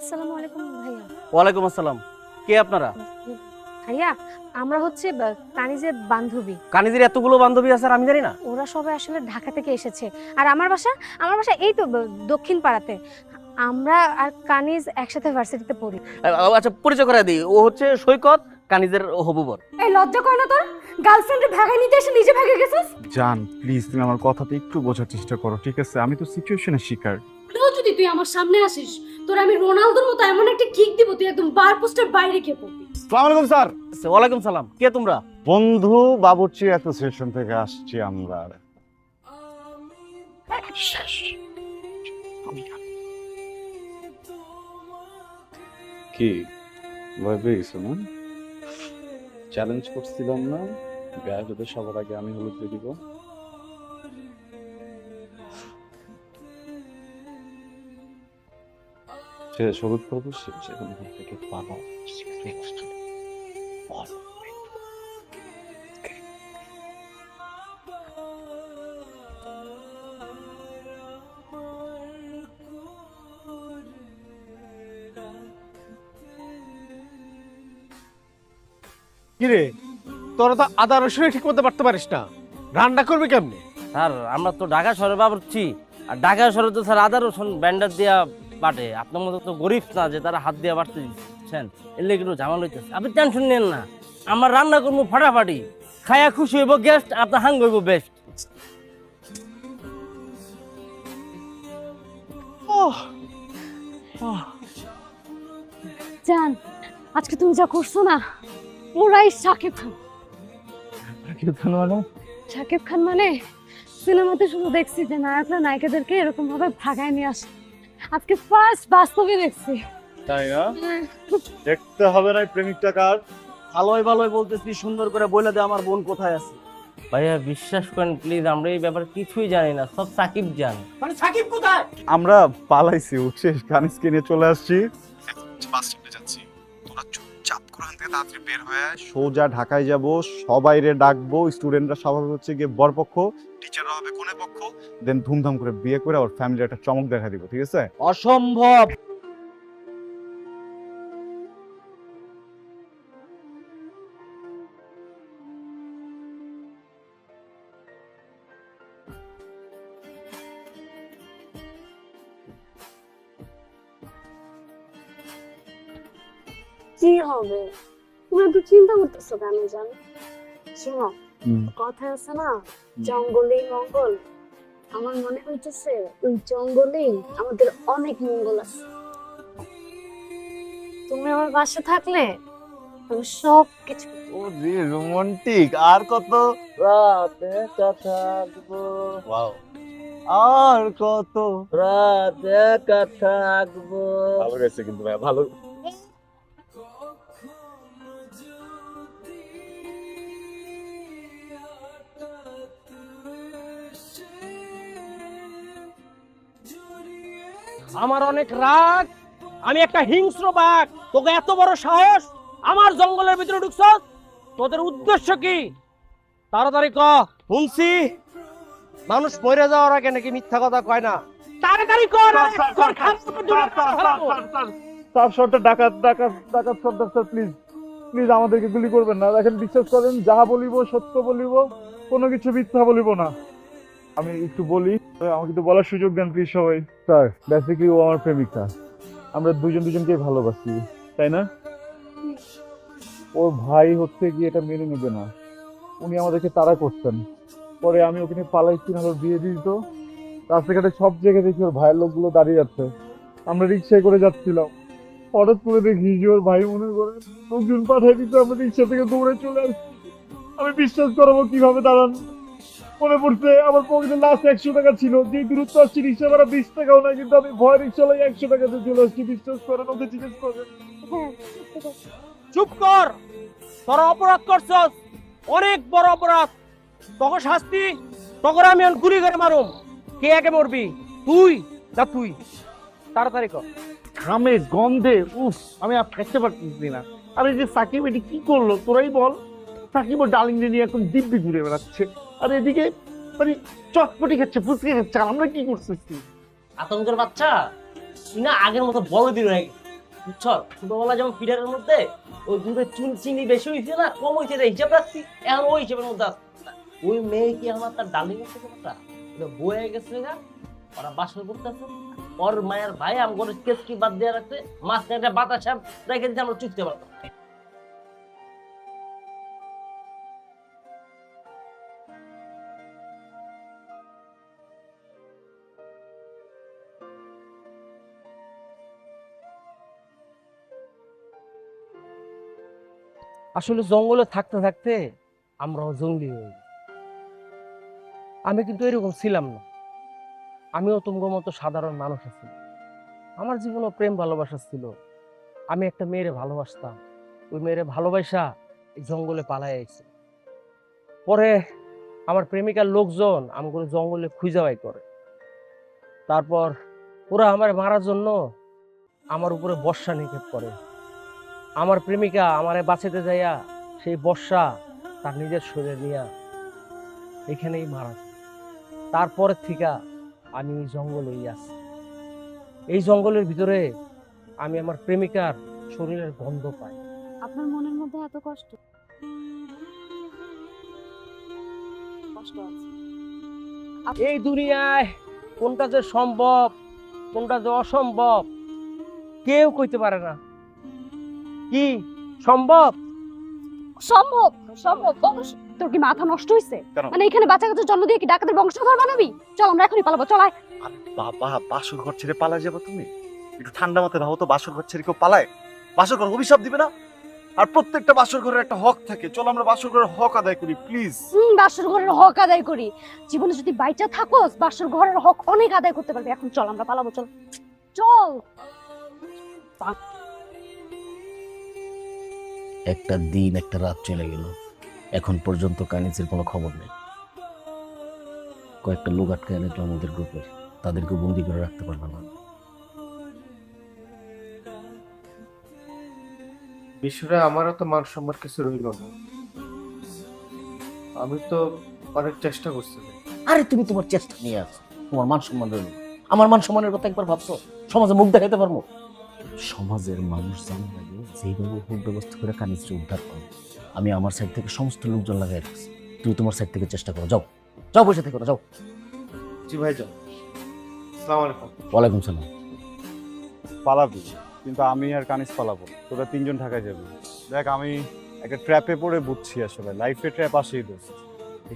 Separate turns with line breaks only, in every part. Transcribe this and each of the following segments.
আসসালামু আলাইকুম ভাইয়া।
ওয়ালাইকুম আসসালাম। কে আপনারা?
ভাইয়া আমরা হচ্ছে কানিজের বান্ধবী।
কানিজের এতগুলো বান্ধবী আছে আর আমি জানি না?
ওরা সবাই আসলে ঢাকা থেকে এসেছে। আর আমার বাসা আমার বাসা এই তো দক্ষিণ পাড়াতে। আমরা আর কানিজ একসাথে ভার্সিটিতে পড়ি।
আচ্ছা পরিচয় করে দিই। ও হচ্ছে সৈকত কানিজের হবুবর।
এই লজ্জা করে না তোর। গার্লফ্রেন্ডে ভাগাই নিতে এসে নিজে ভাগে গেছিস?
জান প্লিজ তুমি আমার কথাটা একটু বোঝার চেষ্টা করো ঠিক আছে? আমি তো সিচুয়েশনের শিকার।
যদি তুই আমার সামনে আসিস তোর আমি রোনালদোর মতো এমন একটা কিক দিব তুই একদম বার পোস্টার বাইরে খেয়ে পড়বি।
আসসালামু আলাইকুম স্যার।
আচ্ছা, ওয়ালাইকুম সালাম। কে তোমরা?
বন্ধু বাবুর্চি অ্যাসোসিয়েশন থেকে আসছি আমরা। কি? ভয় পেয়ে গেছো না? চ্যালেঞ্জ করছিলাম না। গায়ে যদি সবার আগে আমি হলুদ দিয়ে দিব। সে হলুদ করব সে সেখান থেকে পাবো
কিরে তোরা তো আদা রসুন ঠিক করতে পারতে পারিস না। রান্না করবি কেমনে?
স্যার আমরা তো ঢাকা শহরে বাবুচ্ছি আর ঢাকা শহরে তো স্যার আদা রসুন ব্যান্ডার দিয়া বাটে। আপনার মতো তো গরিব না যে তারা হাত দিয়ে বাড়তে দিচ্ছেন। লেগে একটু ঝামেলা হইতেছে। আপনি টেনশন নেন না। আমার রান্না করব ফাটাফাটি। খায়া খুশি হইব গেস্ট আপনার হাঙ্গ হইব বেস্ট
জান আজকে তুমি যা করছ না ওরাই সাকিব খান। সাকিব খান মানে? সিনেমাতে শুধু দেখছি যে নায়করা নায়িকাদেরকে এরকম ভাবে ভাগায় নিয়ে আসে। আজকে ফার্স্ট বাস্তবে দেখছি।
তাই না? দেখতে হবে না প্রেমিকটা কার।
ভালোই ভালোই বলতেছি সুন্দর করে বলে দে আমার বোন কোথায় আছে। ভাইয়া বিশ্বাস করেন প্লিজ আমরা এই ব্যাপারে কিছুই জানি না সব সাকিব জান।
মানে সাকিব কোথায়?
আমরা পালাইছি উঠছে কানিসকে নিয়ে চলে আসছি। বাস স্টপে যাচ্ছি তোরা চুপচাপ করে থেকে তাড়াতাড়ি বের হয়ে সোজা ঢাকায় যাব সবাইরে ডাকবো স্টুডেন্টরা সবাই হচ্ছে গিয়ে বরপক্ষ টিচাররা হবে কোনে পক্ষ দেন ধুমধাম করে বিয়ে করে ওর ফ্যামিলির একটা চমক দেখা দিব ঠিক আছে?
অসম্ভব!
কি হবে? তুমি একটু চিন্তা করতেছো কেন জান? শোনো কথা আছে না জঙ্গলেই মঙ্গল। আমার মনে হইতেছে ওই জঙ্গলেই আমাদের অনেক মঙ্গল আছে। তুমি আমার পাশে থাকলে আমি সব কিছু
ও রে রোমান্টিক। আর কত?
রাতে থাকব।
ওয়াও। আর কত?
রাতে একা থাকব।
ভালো গেছে কিন্তু ভাই ভালো।
আমার অনেক রাগ আমি একটা হিংস্র বাঘ। তোকে এত বড় সাহস? আমার জঙ্গলের ভিতরে ঢুকছস? তোদের উদ্দেশ্য কি? তাড়াতাড়ি ক। শুনছি। মানুষ মরে যাওয়ার আগে নাকি মিথ্যা কথা কয় না? তাড়াতাড়ি কর
স্যার ডাকাত ডাকাত ডাকাত সর্দার স্যার প্লিজ প্লিজ আমাদেরকে গুলি করবেন না। দেখেন বিশ্বাস করেন যা বলিব সত্য বলিব কোনো কিছু মিথ্যা বলিব না। আমি একটু বলি, আমাকে তো বলার সুযোগ দেন প্লিজ সবাই। স্যার বেসিক্যালি ও আমার প্রেমিকা। আমরা দুজন দুজনকে ভালোবাসি, তাই না? ওর ভাই হচ্ছে কি এটা মেনে নেবে না। উনি আমাদেরকে তাড়া করতেন পরে আমি ওখানে পালাইছি, না ওর বিয়ে দিত। রাস্তাঘাটে সব জায়গায় দেখি ওর ভাইয়ের লোকগুলো দাঁড়িয়ে যাচ্ছে আমরা রিক্সায় করে যাচ্ছিলাম। হঠাৎ করে দেখি যে ওর ভাই মনে করে লোকজন পাঠাই দিত আমরা রিক্সা থেকে দৌড়ে চলে আসছি। আমি বিশ্বাস করাবো কীভাবে দাঁড়ান। মনে পড়ছে আমার পকেটে লাস্ট একশো টাকা ছিল। যে দূরত্ব আসছি রিক্সা ভাড়া বিশ টাকাও না কিন্তু আমি ভয় রিক্সা লাই একশো টাকাতে চলে আসছি। বিশ্বাস করেন ওকে জিজ্ঞেস করেন।
চুপ কর! তোরা অপরাধ করছস। অনেক বড় অপরাধ। তোকে শাস্তি তোকে আমি গুলি করে মারুম। কে আগে মরবি? তুই না তুই? তাড়াতাড়ি কর।
ঘামে গন্ধে উফ আমি আর থাকতে পারতেছি না। আরে যে সাকিব এটি কি করল? তোরাই বল। সাকিব ও ডালিং নিয়ে এখন দিব্যি ঘুরে বেড়াচ্ছে। আর এদিকে মানে চটপটি খাচ্ছে, ফুচকে খাচ্ছে, আর আমরা কি করতেছি?
আতঙ্কের বাচ্চা না আগের মতো বড় দিন হয়ে। বুঝছ? ছোটবেলা যেমন ফিডারের মধ্যে ওই দুধের চুন চিনি বেশি হয়েছে না, কম হয়েছে এটা হিসাব রাখছি, এখন ওই হিসাবের মধ্যে আছে। ওই মেয়ে কি আমার তার ডালিং করতে কথা বয়ে গেছে গা, ওরা বাসন করতেছে। ওর মায়ের ভাই আম করে কেস কি বাদ দিয়ে রাখছে? মাছ একটা বাতাস রেখে দিতে আমরা চুকতে পারতাম আসলে জঙ্গলে থাকতে থাকতে আমরাও জঙ্গলি হয়ে। আমি কিন্তু এরকম ছিলাম না। আমিও তোমার মতো সাধারণ মানুষ আছি। আমার জীবনে প্রেম ভালোবাসা ছিল। আমি একটা মেয়েরে ভালোবাসতাম। ওই মেয়েরে ভালোবাসা এই জঙ্গলে আইছি। পরে আমার প্রেমিকার লোকজন আমাকে জঙ্গলে খুঁজে বাই করে। তারপর ওরা আমার মারার জন্য আমার উপরে বর্ষা নিক্ষেপ করে। আমার প্রেমিকা আমারে বাঁচাতে যাইয়া সেই বর্ষা তার নিজের শরীরে নিয়া এখানেই মারা যায়। তারপরের থেকে আমি এই জঙ্গলেই আছি। এই জঙ্গলের ভিতরে আমি আমার প্রেমিকার শরীরের গন্ধ পাই।
আপনার মনের মধ্যে এত কষ্ট? কষ্ট আছে।
এই দুনিয়ায় কোনটা যে সম্ভব কোনটা যে অসম্ভব কেউ কইতে পারে না। কি? সম্ভব?
সম্ভব সম্ভব। অবশ্যই। তোর কি মাথা নষ্ট
কেন?
মানে এখানে বাচ্চা কাচ্চা জন্ম দিয়ে কি ডাকাতের বংশধর বানাবি? চল আমরা এখনই পালাবো চল আয়।
বাবা বাসর ঘর ছেড়ে পালা যাব তুমি? একটু ঠান্ডা মাথায় ভাবো তো বাসর ঘর ছেড়ে কেউ পালায়? বাসর ঘর অভিশাপ দিবে না? আর প্রত্যেকটা বাসর ঘরের একটা হক থাকে। চলো আমরা বাসর ঘরের হক আদায় করি প্লিজ
হুম বাসর ঘরের হক আদায় করি। জীবনে যদি বাইচা থাকোস বাসর ঘরের হক অনেক আদায় করতে পারবি। এখন চল আমরা পালাবো চল। চল।
একটা দিন একটা রাত চলে গেল। এখন পর্যন্ত কানিসের কোনো খবর নেই। কয়েকটা লোক আটকে এনেছিল আমাদের গ্রুপের তাদেরকে বন্দি করে রাখতে পারলাম না।
বিষয়টা আমারও তো মান সম্মান কিছু রইল না। আমি তো অনেক চেষ্টা করছি।
আরে তুমি তোমার চেষ্টা নিয়ে আছো। তোমার মান সম্মান রইল। আমার মান সম্মানের কথা একবার ভাবছ? সমাজে মুখ দেখাতে পারব? সমাজের মানুষ জানার আগে যেইভাবে হোক ব্যবস্থা করে কানিসকে উদ্ধার করো। আমি আমার সাইড থেকে সমস্ত লোকজন লাগাই রাখছি। তুমি তোমার সাইড থেকে চেষ্টা করো। যাও। যাও বসে থেকে যাও।
জি ভাই যাও সালাম আলাইকুম।
ওয়ালাইকুম সালাম।
পালাবি কিন্তু আমি আর কানিস পালাবো তোরা তিনজন ঢাকায় যাবি। দেখ আমি একটা ট্র্যাপে পড়ে বুঝছি আসলে। লাইফে ট্র্যাপ আসেই দোষ।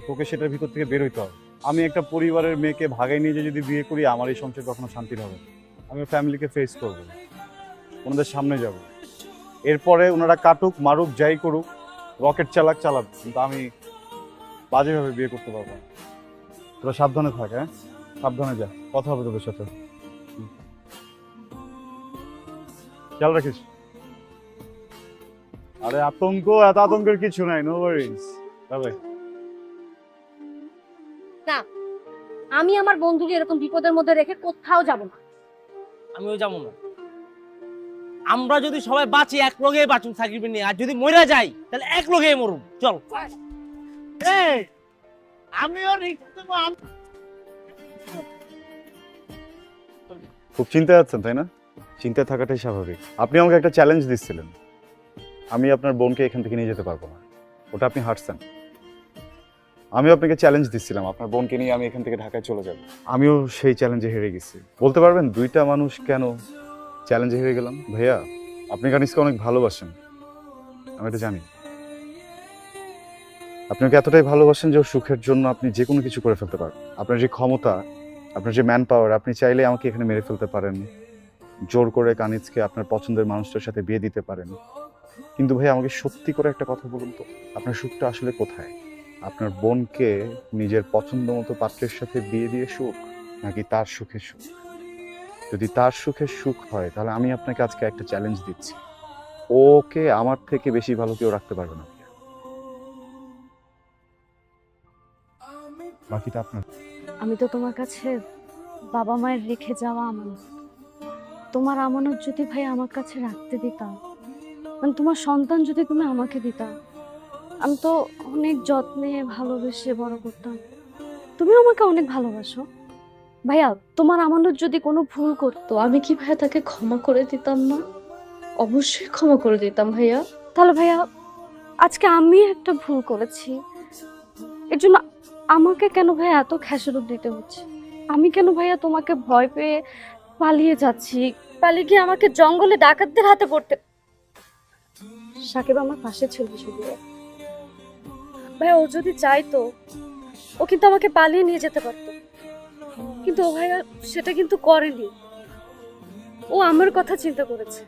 তোকে সেটার ভিতর থেকে বের হইতে হবে। আমি একটা পরিবারের মেয়েকে ভাগাই নিয়ে যদি বিয়ে করি আমার এই সংসার কখনো শান্তির হবে না। আমি ফ্যামিলিকে ফেস করব ওনাদের সামনে যাব। এরপরে ওনারা কাটুক মারুক যাই করুক রকেট চালাক চালাক। কিন্তু আমি বাজেভাবে বিয়ে করতে পারব না। তোরা সাবধানে থাক হ্যাঁ? সাবধানে যা। কথা হবে তোদের সাথে। খেয়াল রাখিস। আরে আতঙ্ক এত আতঙ্কের কিছু নাই নো ওয়ারিজ বাই
আমি আমার বন্ধুকে এরকম বিপদের মধ্যে রেখে কোথাও যাব না।
আমিও যাব না। আমরা যদি সবাই বাঁচি এক লগে বাঁচুন সাকিব নিয়ে। আর যদি মরে যাই তাহলে এক লগে মরুন চল।
আমিও খুব চিন্তায় আছেন তাই না? চিন্তায় থাকাটাই স্বাভাবিক। আপনি আমাকে একটা চ্যালেঞ্জ দিচ্ছিলেন। আমি আপনার বোনকে এখান থেকে নিয়ে যেতে পারব না। ওটা আপনি হাঁটছেন। আমি আপনাকে চ্যালেঞ্জ দিচ্ছিলাম। আপনার বোনকে নিয়ে আমি এখান থেকে ঢাকায় চলে যাব। আমিও সেই চ্যালেঞ্জে হেরে গেছি। বলতে পারবেন দুইটা মানুষ কেন চ্যালেঞ্জে হয়ে গেলাম। ভাইয়া, আপনি কানিসকে অনেক ভালোবাসেন। আমি এটা জানি। আপনি ওকে এতটাই ভালোবাসেন যে ওর সুখের জন্য আপনি যে কোনো কিছু করে ফেলতে পারেন। আপনার যে ক্ষমতা, আপনার যে ম্যান পাওয়ার আপনি চাইলে আমাকে এখানে মেরে ফেলতে পারেন। জোর করে কানিজকে আপনার পছন্দের মানুষটার সাথে বিয়ে দিতে পারেন। কিন্তু ভাই আমাকে সত্যি করে একটা কথা বলুন তো, আপনার সুখটা আসলে কোথায়? আপনার বোনকে নিজের পছন্দ মতো পাত্রের সাথে বিয়ে দিয়ে সুখ, নাকি তার সুখের সুখ? যদি তার সুখের সুখ হয়, তাহলে আমি আপনাকে আজকে একটা চ্যালেঞ্জ দিচ্ছি। ওকে আমার থেকে বেশি ভালো কেউ রাখতে পারবে না। বাকিটা আপনার।
আমি তো তোমার কাছে বাবা মায়ের রেখে যাওয়া আমানত তোমার আমানত যদি ভাই আমার কাছে রাখতে দিতাম মানে তোমার সন্তান যদি তুমি আমাকে দিতা, আমি তো অনেক যত্নে ভালোবেসে বড় করতাম। তুমিও আমাকে অনেক ভালোবাসো। ভাইয়া, তোমার আমানত যদি কোনো ভুল করতো, আমি কি ভাইয়া তাকে ক্ষমা করে দিতাম না? অবশ্যই ক্ষমা করে দিতাম ভাইয়া। তাহলে ভাইয়া, আজকে আমি একটা ভুল করেছি। এর জন্য আমাকে কেন ভাইয়া এত খেসারত দিতে হচ্ছে? আমি কেন ভাইয়া তোমাকে ভয় পেয়ে পালিয়ে যাচ্ছি? পালিয়ে গিয়ে আমাকে জঙ্গলে ডাকাতদের হাতে পড়তে সাকিব আমার পাশে ছিল শুধু। ভাইয়া, ও যদি চাইতো, ও কিন্তু আমাকে পালিয়ে নিয়ে যেতে পারতো। কিন্তু ও ভাইয়া সেটা কিন্তু করেনি। ও আমার কথা চিন্তা করেছে।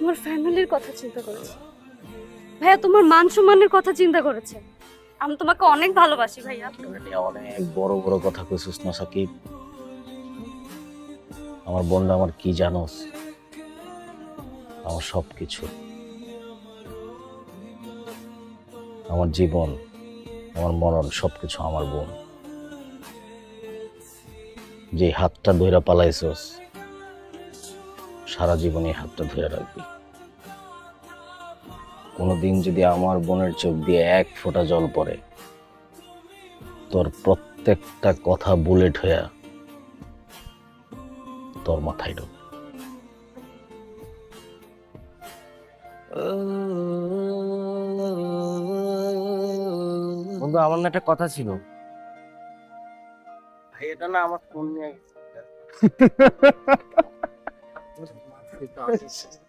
আমার ফ্যামিলির কথা চিন্তা করেছে। ভাইয়া, তোমার মান সম্মানের কথা চিন্তা করেছে। আমি তোমাকে অনেক ভালোবাসি ভাইয়া।
অনেক বড় বড় কথা কইছিস না সাকিব। আমার বোনরা আমার কি জানোস আমার সব কিছু আমার জীবন, আমার মরণ, সবকিছু আমার বোন। যে হাতটা ধইরা পালাইছস, সারা জীবন হাতটা ধরে রাখবি। কোনোদিন যদি আমার বোনের চোখ দিয়ে এক ফোঁটা জল পড়ে, তোর প্রত্যেকটা কথা বুলেট হইয়া তোর মাথায় ঢোক।
বন্ধু, আমার না একটা কথা ছিল। ভাই এটা না আমার ফোন নিয়ে গেছে।